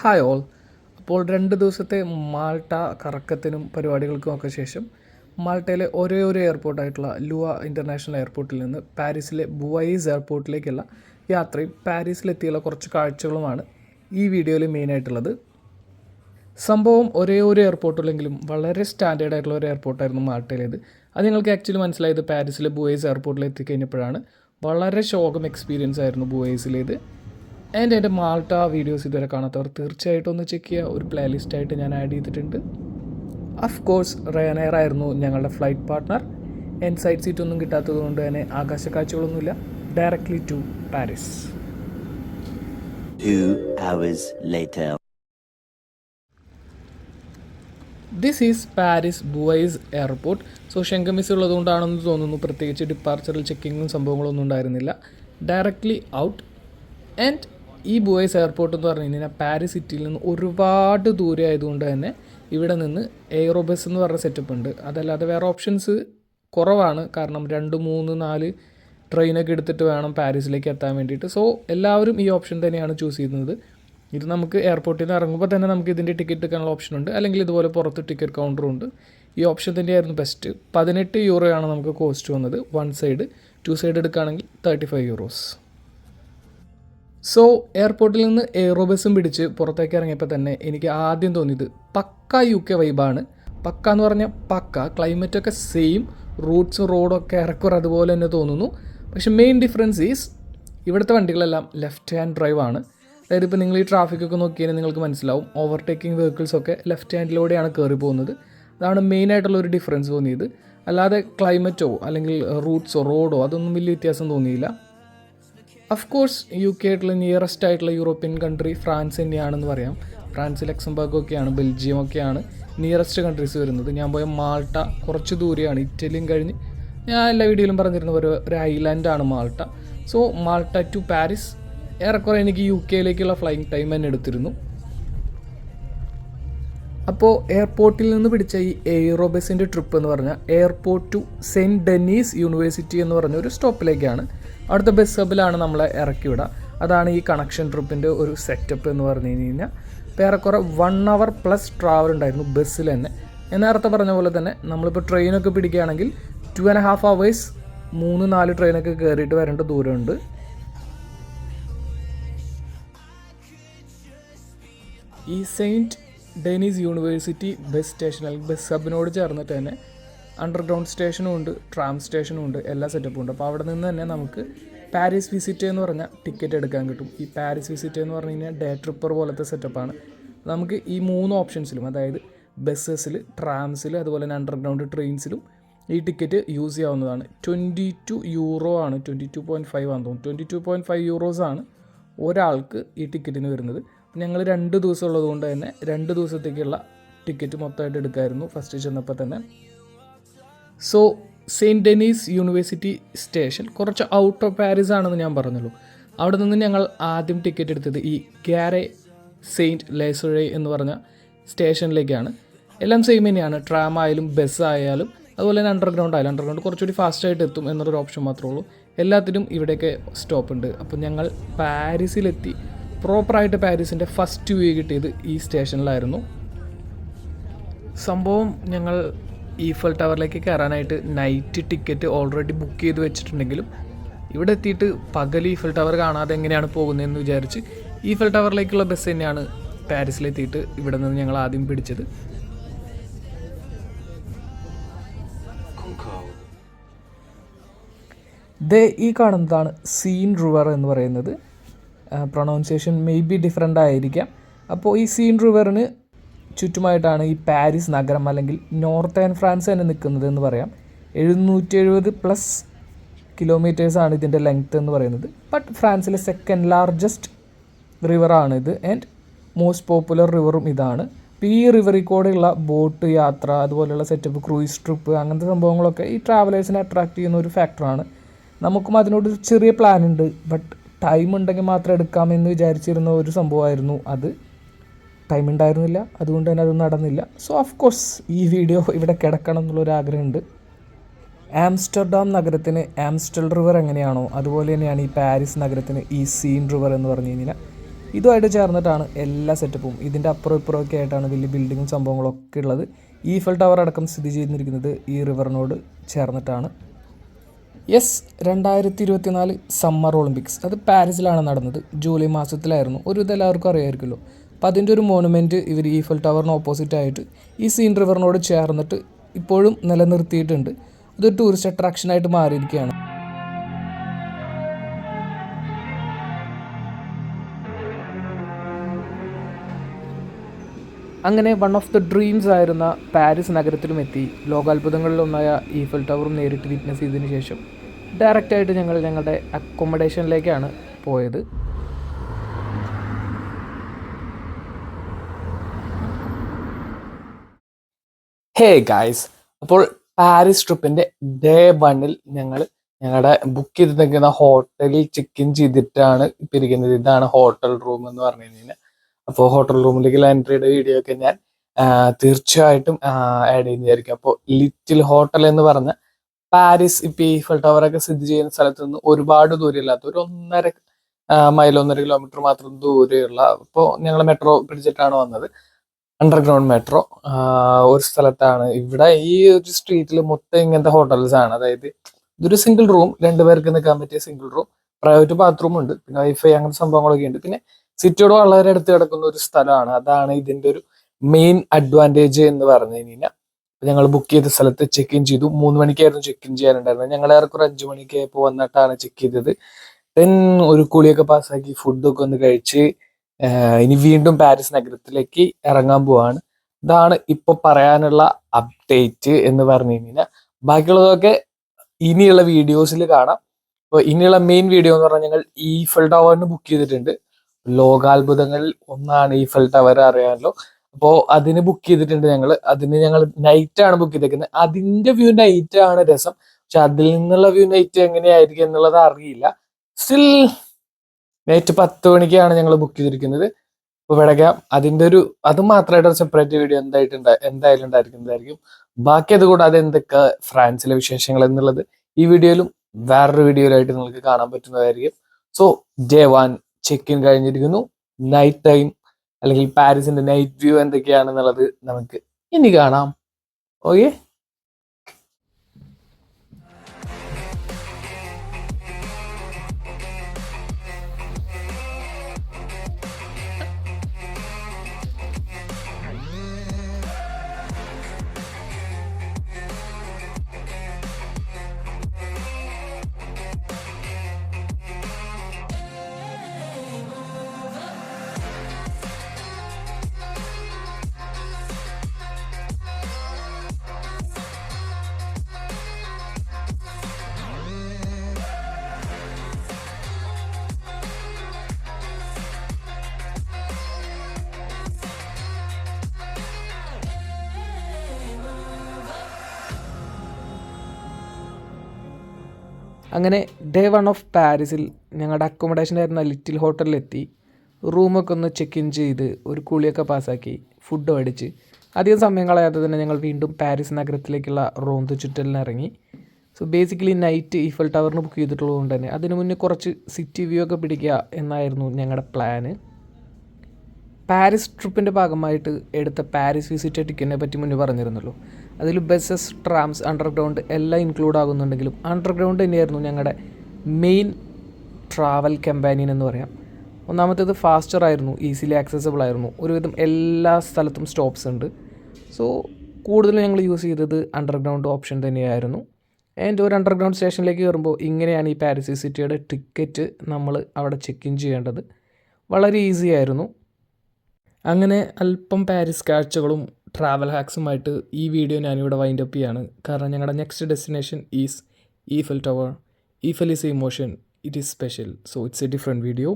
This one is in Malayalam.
ഹായ് ഓൾ അപ്പോൾ രണ്ട് ദിവസത്തെ മാൾട്ട കറക്കത്തിനും പരിപാടികൾക്കും ഒക്കെ ശേഷം മാൾട്ടയിലെ ഒരേ ഒരു എയർപോർട്ടായിട്ടുള്ള ലുവ ഇന്റർനാഷണൽ എയർപോർട്ടിൽ നിന്ന് പാരീസിലെ ബുവൈസ് എയർപോർട്ടിലേക്കുള്ള യാത്രയും പാരീസിലെത്തിയുള്ള കുറച്ച് കാഴ്ചകളുമാണ് ഈ വീഡിയോയിൽ മെയിനായിട്ടുള്ളത് സംഭവം ഒരേ ഒരു എയർപോർട്ടിലെങ്കിലും വളരെ സ്റ്റാൻഡേർഡ് ആയിട്ടുള്ള ഒരു എയർപോർട്ടായിരുന്നു മാൾട്ടയിലേത്. അത് നിങ്ങൾക്ക് ആക്ച്വലി മനസ്സിലായത് പാരീസിലെ ബുവേസ് എയർപോർട്ടിൽ എത്തിക്കഴിഞ്ഞപ്പോഴാണ്. വളരെ ശോകം എക്സ്പീരിയൻസ് ആയിരുന്നു ബുവേസിലേത്. ആൻഡ് എന്റെ മാൾട്ട വീഡിയോസ് ഇതുവരെ കാണാത്തവർ തീർച്ചയായിട്ടും ഒന്ന് ചെക്ക് ചെയ്യുക. ഒരു പ്ലേലിസ്റ്റ് ആയിട്ട് ഞാൻ ആഡ് ചെയ്തിട്ടുണ്ട്. അഫ് കോഴ്സ് റയനെയർ ആയിരുന്നു ഞങ്ങളുടെ flight partner N side seat ഒന്നും കിട്ടാത്തത് കൊണ്ട് തന്നെ ആകാശ കാഴ്ചകളൊന്നുമില്ല. Directly to Paris this is Paris Beauvais airport so ഷെങ്കമിസ് ഉള്ളതുകൊണ്ടാണെന്ന് തോന്നുന്നു. പ്രത്യേകിച്ച് ഡിപ്പാർച്ചറിൽ ചെക്കിങ്ങും സംഭവങ്ങളൊന്നും ഉണ്ടായിരുന്നില്ല. ഡയറക്റ്റ്ലി ഔട്ട് ആൻഡ് ഈ ബുവൈസ് എയർപോർട്ട് എന്ന് പറഞ്ഞു കഴിഞ്ഞാൽ പാരീസ് സിറ്റിയിൽ നിന്ന് ഒരുപാട് ദൂരെ ആയതുകൊണ്ട് തന്നെ ഇവിടെ നിന്ന് എയ്റോബസ് എന്ന് പറഞ്ഞ സെറ്റപ്പ് ഉണ്ട്. അതല്ലാതെ വേറെ ഓപ്ഷൻസ് കുറവാണ്. കാരണം രണ്ട് മൂന്ന് നാല് ട്രെയിനൊക്കെ എടുത്തിട്ട് വേണം പാരീസിലേക്ക് എത്താൻ വേണ്ടിയിട്ട്. സോ എല്ലാവരും ഈ ഓപ്ഷൻ തന്നെയാണ് ചൂസ് ചെയ്യുന്നത്. ഇത് നമുക്ക് എയർപോർട്ടിൽ നിന്ന് ഇറങ്ങുമ്പോൾ തന്നെ നമുക്ക് ഇതിന്റെ ടിക്കറ്റ് എടുക്കാനുള്ള ഓപ്ഷൻ ഉണ്ട്. അല്ലെങ്കിൽ ഇതുപോലെ പുറത്ത് ടിക്കറ്റ് കൗണ്ടറും ഉണ്ട്. ഈ ഓപ്ഷൻ തന്നെയായിരുന്നു ബെസ്റ്റ് പതിനെട്ട് യൂറോയാണ് നമുക്ക് കോസ്റ്റ് വന്നത്. വൺ സൈഡ് ടു സൈഡ് എടുക്കുകയാണെങ്കിൽ തേർട്ടി ഫൈവ് യൂറോസ് സോ എയർപോർട്ടിൽ നിന്ന് എയറോ ബസ്സും പിടിച്ച് പുറത്തേക്ക് ഇറങ്ങിയപ്പോൾ തന്നെ എനിക്ക് ആദ്യം തോന്നിയത് പക്ക യു കെ വൈബാണ് പക്ക എന്ന് പറഞ്ഞാൽ പക്ക. ക്ലൈമറ്റൊക്കെ സെയിം റൂട്ട്സും റോഡൊക്കെ ഇറക്കുറ അതുപോലെ തന്നെ തോന്നുന്നു. പക്ഷെ മെയിൻ ഡിഫറൻസ് ഈസ് ഇവിടുത്തെ വണ്ടികളെല്ലാം ലെഫ്റ്റ് ഹാൻഡ് ഡ്രൈവ് ആണ്. അതായത് ഇപ്പോൾ നിങ്ങൾ ഈ ട്രാഫിക്കൊക്കെ നോക്കിയാൽ നിങ്ങൾക്ക് മനസ്സിലാവും. ഓവർടേക്കിംഗ് വെഹിക്കിൾസ് ഒക്കെ ലെഫ്റ്റ് ഹാൻഡിലൂടെയാണ് കയറി പോകുന്നത്. അതാണ് മെയിൻ ആയിട്ടുള്ള ഒരു ഡിഫറൻസ് തോന്നിയത്. അല്ലാതെ ക്ലൈമറ്റോ അല്ലെങ്കിൽ റൂട്ട്സോ റോഡോ അതൊന്നും വലിയ വ്യത്യാസം തോന്നിയില്ല. അഫ് കോഴ്സ് യു കെ ആയിട്ടുള്ള നിയറസ്റ്റ് ആയിട്ടുള്ള യൂറോപ്യൻ കൺട്രി ഫ്രാൻസ് തന്നെയാണെന്ന് പറയാം. ഫ്രാൻസ് ലക്സംബർഗ് ഒക്കെയാണ് ബെൽജിയം ഒക്കെയാണ് നിയറസ്റ്റ് കൺട്രീസ് വരുന്നത്. ഞാൻ പോയ മാൾട്ട കുറച്ച് ദൂരെയാണ് ഇറ്റലിയും കഴിഞ്ഞ്. ഞാൻ എല്ലാ വീഡിയോയിലും പറഞ്ഞിരുന്ന ഒരു ഒരു ഐലാൻഡാണ് Malta. So Malta to Paris ഏറെക്കുറെ എനിക്ക് യു കെയിലേക്കുള്ള ഫ്ലൈങ് ടൈം തന്നെ എടുത്തിരുന്നു. അപ്പോൾ എയർപോർട്ടിൽ നിന്ന് പിടിച്ച ഈ എയ്റോബസിന്റെ ട്രിപ്പ് എന്ന് പറഞ്ഞാൽ airport to Saint Denis university എന്ന് പറഞ്ഞ ഒരു സ്റ്റോപ്പിലേക്കാണ് അവിടുത്തെ ബസ് ഹബിലാണ് നമ്മളെ ഇറക്കി വിടുക അതാണ് ഈ കണക്ഷൻ ട്രിപ്പിന്റെ ഒരു സെറ്റപ്പ് എന്ന് പറഞ്ഞു കഴിഞ്ഞ്. കഴിഞ്ഞാൽ ഇപ്പോൾ ഏറെക്കുറെ വൺ അവർ പ്ലസ് ട്രാവൽ ഉണ്ടായിരുന്നു ബസ്സിൽ തന്നെ. നേരത്തെ പറഞ്ഞ പോലെ തന്നെ നമ്മളിപ്പോൾ ട്രെയിനൊക്കെ പിടിക്കുകയാണെങ്കിൽ ടു ആൻഡ് ഹാഫ് അവേഴ്സ് മൂന്ന് നാല് ട്രെയിനൊക്കെ കയറിയിട്ട് വരേണ്ട ദൂരമുണ്ട്. ഈ Saint Denis university bus station അല്ലെങ്കിൽ ബസ് ഹബിനോട് ചേർന്നിട്ട് തന്നെ അണ്ടർഗ്രൗണ്ട് സ്റ്റേഷനും ഉണ്ട് ട്രാം സ്റ്റേഷനും ഉണ്ട് എല്ലാ സെറ്റപ്പും ഉണ്ട്. അപ്പോൾ അവിടെ നിന്ന് തന്നെ നമുക്ക് പാരീസ് വിസിറ്റ് എന്ന് പറഞ്ഞാൽ ടിക്കറ്റ് എടുക്കാൻ കിട്ടും. ഈ പാരീസ് വിസിറ്റ് എന്ന് പറഞ്ഞു കഴിഞ്ഞാൽ ഡേ ട്രിപ്പർ പോലത്തെ സെറ്റപ്പാണ് നമുക്ക് ഈ മൂന്ന് ഓപ്ഷൻസിലും അതായത് ബസ്സസിൽ ട്രാംസിൽ അതുപോലെ തന്നെ അണ്ടർഗ്രൗണ്ട് ട്രെയിൻസിലും ഈ ടിക്കറ്റ് യൂസ് ചെയ്യാവുന്നതാണ്. ട്വന്റി ടു യൂറോ ആണ് ട്വന്റി ടു പോയിന്റ് ഫൈവ് ആണെന്ന് തോന്നുന്നു. Twenty two point five euros ആണ് ഒരാൾക്ക് ഈ ടിക്കറ്റിന് വരുന്നത്. ഞങ്ങൾ രണ്ട് ദിവസം ഉള്ളതുകൊണ്ട് തന്നെ രണ്ട് ദിവസത്തേക്കുള്ള ടിക്കറ്റ് മൊത്തമായിട്ട് എടുക്കായിരുന്നു ഫസ്റ്റ് ചെന്നപ്പോൾ തന്നെ. So Saint Denis university station കുറച്ച് ഔട്ട് ഓഫ് പാരീസ് ആണെന്ന് ഞാൻ പറഞ്ഞല്ലോ അവിടെ നിന്ന് ഞങ്ങൾ ആദ്യം ടിക്കറ്റ് എടുത്തത് ഈ ഗ്യാരെ സെയിന്റ് ലേസുഴേ എന്ന് പറഞ്ഞ സ്റ്റേഷനിലേക്കാണ് എല്ലാം സെയിം തന്നെയാണ്. ട്രാം ആയാലും ബസ് ആയാലും അതുപോലെ തന്നെ അണ്ടർഗ്രൗണ്ട് ആയാലും. അണ്ടർഗ്രൗണ്ട് കുറച്ചുകൂടി ഫാസ്റ്റായിട്ട് എത്തും എന്നുള്ളൊരു ഓപ്ഷൻ മാത്രമേ ഉള്ളൂ. എല്ലാത്തിനും ഇവിടെയൊക്കെ സ്റ്റോപ്പ് ഉണ്ട്. അപ്പോൾ ഞങ്ങൾ പാരീസിലെത്തി പ്രോപ്പറായിട്ട് പാരീസിന്റെ ഫസ്റ്റ് വ്യൂ കിട്ടിയത് ഈ സ്റ്റേഷനിലായിരുന്നു. സംഭവം ഞങ്ങൾ ഈഫൽ ടവറിലേക്ക് കയറാനായിട്ട് നൈറ്റ് ടിക്കറ്റ് ഓൾറെഡി ബുക്ക് ചെയ്ത് വെച്ചിട്ടുണ്ടെങ്കിലും ഇവിടെ എത്തിയിട്ട് പകൽ ഈഫൽ ടവർ കാണാതെ എങ്ങനെയാണ് പോകുന്നതെന്ന് വിചാരിച്ച് ഈഫൽ ടവറിലേക്കുള്ള ബസ് തന്നെയാണ് പാരീസിലെത്തിയിട്ട് ഇവിടെ നിന്ന് ഞങ്ങൾ ആദ്യം പിടിച്ചത്. ദേ ഈ കാണുന്നതാണ് സീൻ റിവർ എന്ന് പറയുന്നത്. പ്രൊണൗൺസിയേഷൻ മേ ബി ഡിഫറെന്റ് ആയിരിക്കാം. അപ്പോൾ ഈ സീൻ റിവറിന് ചുറ്റുമായിട്ടാണ് ഈ പാരീസ് നഗരം അല്ലെങ്കിൽ നോർത്തേൺ ഫ്രാൻസ് തന്നെ നിൽക്കുന്നത് എന്ന് പറയാം. എഴുന്നൂറ്റി എഴുപത് പ്ലസ് കിലോമീറ്റേഴ്സാണ് ഇതിന്റെ ലെങ്ത് എന്ന് പറയുന്നത്. ബട്ട് ഫ്രാൻസിലെ സെക്കൻഡ് ലാർജസ്റ്റ് റിവറാണ് ഇത് ആൻഡ് മോസ്റ്റ് പോപ്പുലർ റിവറും ഇതാണ്. അപ്പോൾ ഈ റിവറിൽ കൂടെയുള്ള ബോട്ട് യാത്ര അതുപോലെയുള്ള സെറ്റപ്പ് ക്രൂയിസ് ട്രിപ്പ് അങ്ങനത്തെ സംഭവങ്ങളൊക്കെ ഈ ട്രാവലേഴ്സിനെ അട്രാക്ട് ചെയ്യുന്ന ഒരു ഫാക്ടറാണ് നമുക്കും അതിനോട് ചെറിയ പ്ലാൻ ഉണ്ട് ബട്ട് ടൈം ഉണ്ടെങ്കിൽ മാത്രം എടുക്കാമെന്ന് വിചാരിച്ചിരുന്ന ഒരു സംഭവമായിരുന്നു. അത് ടൈം ഉണ്ടായിരുന്നില്ല. അതുകൊണ്ട് തന്നെ അത് നടന്നില്ല. സോ ഓഫ് കോഴ്സ് ഈ വീഡിയോ ഇവിടെ കിടക്കണം എന്നുള്ളൊരു ആഗ്രഹമുണ്ട്. ആംസ്റ്റർഡാം നഗരത്തിന് ആംസ്റ്റൽ റിവർ എങ്ങനെയാണോ അതുപോലെ തന്നെയാണ് ഈ പാരീസ് നഗരത്തിന് ഈ സീൻ റിവർ എന്ന് പറഞ്ഞു കഴിഞ്ഞാൽ ഇതുമായിട്ട് ചേർന്നിട്ടാണ് എല്ലാ സെറ്റപ്പും ഇതിന്റെ അപ്പുറം ഇപ്പുറമൊക്കെ ആയിട്ടാണ് വലിയ ബിൽഡിങ്ങും സംഭവങ്ങളൊക്കെ ഉള്ളത്. ഈഫൽ ടവർ അടക്കം സ്ഥിതി ചെയ്തിരിക്കുന്നത് ഈ റിവറിനോട് ചേർന്നിട്ടാണ്. യെസ് രണ്ടായിരത്തി ഇരുപത്തിനാല് സമ്മർ ഒളിമ്പിക്സ് അത് പാരീസിലാണ് നടന്നത്. ജൂലൈ മാസത്തിലായിരുന്നു. ഒരു ഇത് എല്ലാവർക്കും അറിയാമായിരിക്കുമല്ലോ. അപ്പം അതിന്റെ ഒരു മോണുമെന്റ് ഇവർ ഈഫൽ ടവറിന് ഓപ്പോസിറ്റ് ആയിട്ട് ഈ സീൻ റിവറിനോട് ചേർന്നിട്ട് ഇപ്പോഴും നിലനിർത്തിയിട്ടുണ്ട്. അതൊരു ടൂറിസ്റ്റ് അട്രാക്ഷനായിട്ട് മാറിയിരിക്കുകയാണ്. അങ്ങനെ വൺ ഓഫ് ദ ഡ്രീംസ് ആയിരുന്ന പാരീസ് നഗരത്തിലും എത്തി ലോകാത്ഭുതങ്ങളിലൊന്നായ ഈഫൽ ടവറും നേരിട്ട് വിറ്റ്നസ് ചെയ്തതിന് ശേഷം ഡയറക്റ്റായിട്ട് ഞങ്ങൾ ഞങ്ങളുടെ അക്കോമഡേഷനിലേക്കാണ് പോയത്. ഹേ ഗായ്സ് അപ്പോൾ പാരീസ് ട്രിപ്പിന്റെ ഡേ വണ്ണിൽ ഞങ്ങൾ ഞങ്ങളുടെ ബുക്ക് ചെയ്ത് നിൽക്കുന്ന ഹോട്ടലിൽ ചെക്ക് ഇൻ ചെയ്തിട്ടാണ് ഇപ്പം ഇരിക്കുന്നത്. ഇതാണ് ഹോട്ടൽ റൂം എന്ന് പറഞ്ഞു കഴിഞ്ഞാൽ അപ്പോൾ ഹോട്ടൽ റൂമിലേക്കുള്ള എൻട്രിയുടെ വീഡിയോ ഒക്കെ ഞാൻ തീർച്ചയായിട്ടും ആഡ് ചെയ്യുന്നതായിരിക്കും. അപ്പോൾ ലിറ്റിൽ ഹോട്ടൽ എന്ന് പറഞ്ഞ പാരീസ് ഇപ്പം ഈ ടവർ ടവറൊക്കെ സ്ഥിതി ചെയ്യുന്ന സ്ഥലത്ത് നിന്ന് ഒരുപാട് ദൂരമില്ലാത്ത ഒരു ഒന്നര മൈൽ ഒന്നര കിലോമീറ്റർ മാത്രം ദൂരെയുള്ള അപ്പോൾ ഞങ്ങൾ മെട്രോ പിടിച്ചിട്ടാണ് വന്നത്. അണ്ടർഗ്രൗണ്ട് മെട്രോ ഒരു സ്ഥലത്താണ്. ഇവിടെ ഈ ഒരു സ്ട്രീറ്റിൽ മൊത്തം ഇങ്ങനത്തെ ഹോട്ടൽസ് ആണ്. അതായത് ഇതൊരു സിംഗിൾ റൂം രണ്ടുപേർക്ക് നിൽക്കാൻ പറ്റിയ സിംഗിൾ റൂം പ്രൈവറ്റ് ബാത്റൂം ഉണ്ട്. പിന്നെ വൈഫൈ അങ്ങനത്തെ സംഭവങ്ങളൊക്കെ ഉണ്ട്. പിന്നെ സിറ്റിയോട് വളരെ അടുത്ത് കിടക്കുന്ന ഒരു സ്ഥലമാണ്. അതാണ് ഇതിന്റെ ഒരു മെയിൻ അഡ്വാന്റേജ് എന്ന് പറഞ്ഞു കഴിഞ്ഞാൽ ഞങ്ങൾ ബുക്ക് ചെയ്ത സ്ഥലത്ത് ചെക്ക് ഇൻ ചെയ്തു. മൂന്ന് മണിക്കായിരുന്നു ചെക്ക് ഇൻ ചെയ്യാനുണ്ടായിരുന്നത്. ഞങ്ങൾ ഏറെക്കുറെ അഞ്ചു മണിക്ക് ആയപ്പോൾ വന്നിട്ടാണ് ചെക്ക് ചെയ്തത്. ദെൻ ഒരു കുളിയൊക്കെ പാസ്സാക്കി ഫുഡൊക്കെ ഒന്ന് കഴിച്ച് ഇനി വീണ്ടും പാരീസ് നഗരത്തിലേക്ക് ഇറങ്ങാൻ പോവാണ്. ഇതാണ് ഇപ്പൊ പറയാനുള്ള അപ്ഡേറ്റ് എന്ന് പറഞ്ഞു കഴിഞ്ഞാൽ ബാക്കിയുള്ളതൊക്കെ ഇനിയുള്ള വീഡിയോസിൽ കാണാം. അപ്പോൾ ഇനിയുള്ള മെയിൻ വീഡിയോ എന്ന് പറഞ്ഞാൽ ഞങ്ങൾ ഈ ഈഫൽ ടവറിന് ബുക്ക് ചെയ്തിട്ടുണ്ട്. ലോകാത്ഭുതങ്ങളിൽ ഒന്നാണ് ഈഫൽ ടവർ അറിയാമല്ലോ. അപ്പോ അതിന് ബുക്ക് ചെയ്തിട്ടുണ്ട് ഞങ്ങൾ അതിന് ഞങ്ങൾ നൈറ്റ് ആണ് ബുക്ക് ചെയ്തേക്കുന്നത്. അതിന്റെ വ്യൂ നൈറ്റ് ആണ് രസം. പക്ഷെ അതിൽ നിന്നുള്ള വ്യൂ നൈറ്റ് എങ്ങനെയായിരിക്കും എന്നുള്ളത് അറിയില്ല. സ്റ്റിൽ നൈറ്റ് പത്ത് മണിക്കാണ് ഞങ്ങൾ ബുക്ക് ചെയ്തിരിക്കുന്നത്. അപ്പോൾ വിടക്കാം അതിന്റെ ഒരു അത് മാത്രമായിട്ട് സെപ്പറേറ്റ് വീഡിയോ എന്തായിട്ടുണ്ട് എന്തായാലും ഉണ്ടായിരിക്കുന്നതായിരിക്കും ബാക്കി അതുകൂടാതെ എന്തൊക്കെ ഫ്രാൻസിലെ വിശേഷങ്ങൾ എന്നുള്ളത് ഈ വീഡിയോയിലും വേറൊരു വീഡിയോയിലായിട്ട് നിങ്ങൾക്ക് കാണാൻ പറ്റുന്നതായിരിക്കും. So day one check in കഴിഞ്ഞിരിക്കുന്നു. നൈറ്റ് ടൈം അല്ലെങ്കിൽ പാരീസിന്റെ നൈറ്റ് വ്യൂ എന്തൊക്കെയാണെന്നുള്ളത് നമുക്ക് ഇനി കാണാം. ഓക്കെ അങ്ങനെ ഡേ വൺ ഓഫ് പാരീസിൽ ഞങ്ങളുടെ അക്കോമഡേഷൻ ആയിരുന്ന ലിറ്റിൽ ഹോട്ടലിലെത്തി. റൂമൊക്കെ ഒന്ന് ചെക്ക് ഇൻ ചെയ്ത് ഒരു കുളിയൊക്കെ പാസ്സാക്കി ഫുഡ് മേടിച്ച്. അധികം സമയം കളയാതെ തന്നെ ഞങ്ങൾ വീണ്ടും പാരീസ് നഗരത്തിലേക്കുള്ള റോന്ത് ചുറ്റലിന് ഇറങ്ങി സോ ബേസിക്കലി നൈറ്റ് ഈഫൽ ടവറിന് ബുക്ക് ചെയ്തിട്ടുള്ളതുകൊണ്ട് തന്നെ. അതിന് മുന്നേ കുറച്ച് സിറ്റി വ്യൂ ഒക്കെ പിടിക്കുക എന്നായിരുന്നു ഞങ്ങളുടെ പ്ലാന് പാരീസ് ട്രിപ്പിന്റെ ഭാഗമായിട്ട് എടുത്ത പാരീസ് വിസിറ്റ് ടിക്കറ്റിനെ പറ്റി മുന്നേ പറഞ്ഞിരുന്നല്ലോ. അതിൽ ബസ്സസ് ട്രാംസ് അണ്ടർഗ്രൗണ്ട് എല്ലാം ഇൻക്ലൂഡ് ആകുന്നുണ്ടെങ്കിലും അണ്ടർഗ്രൗണ്ട് തന്നെയായിരുന്നു ഞങ്ങളുടെ മെയിൻ ട്രാവൽ കമ്പാനിയൻ എന്ന് പറയാം. ഒന്നാമത്തേത് ഫാസ്റ്റർ ആയിരുന്നു ഈസിലി ആക്സസിബിൾ ആയിരുന്നു. ഒരുവിധം എല്ലാ സ്ഥലത്തും സ്റ്റോപ്സ് ഉണ്ട്. സോ കൂടുതലും ഞങ്ങൾ യൂസ് ചെയ്തത് അണ്ടർഗ്രൗണ്ട് ഓപ്ഷൻ തന്നെയായിരുന്നു. ആൻഡ് ഒരു അണ്ടർഗ്രൗണ്ട് സ്റ്റേഷനിലേക്ക് കയറുമ്പോൾ ഇങ്ങനെയാണ് ഈ പാരീസ് സിറ്റിയുടെ ടിക്കറ്റ് നമ്മൾ അവിടെ ചെക്ക് ഇൻ ചെയ്യേണ്ടത്. വളരെ ഈസി ആയിരുന്നു. അങ്ങനെ അല്പം പാരീസ് കാഴ്ചകളും ട്രാവൽ ഹാക്സുമായിട്ട് ഈ വീഡിയോ ഞാനിവിടെ വൈൻഡ് അപ്പ് ചെയ്യാണ്. കാരണം ഞങ്ങളുടെ next destination is Eiffel tower Eiffel is emotion it is special so it's a different video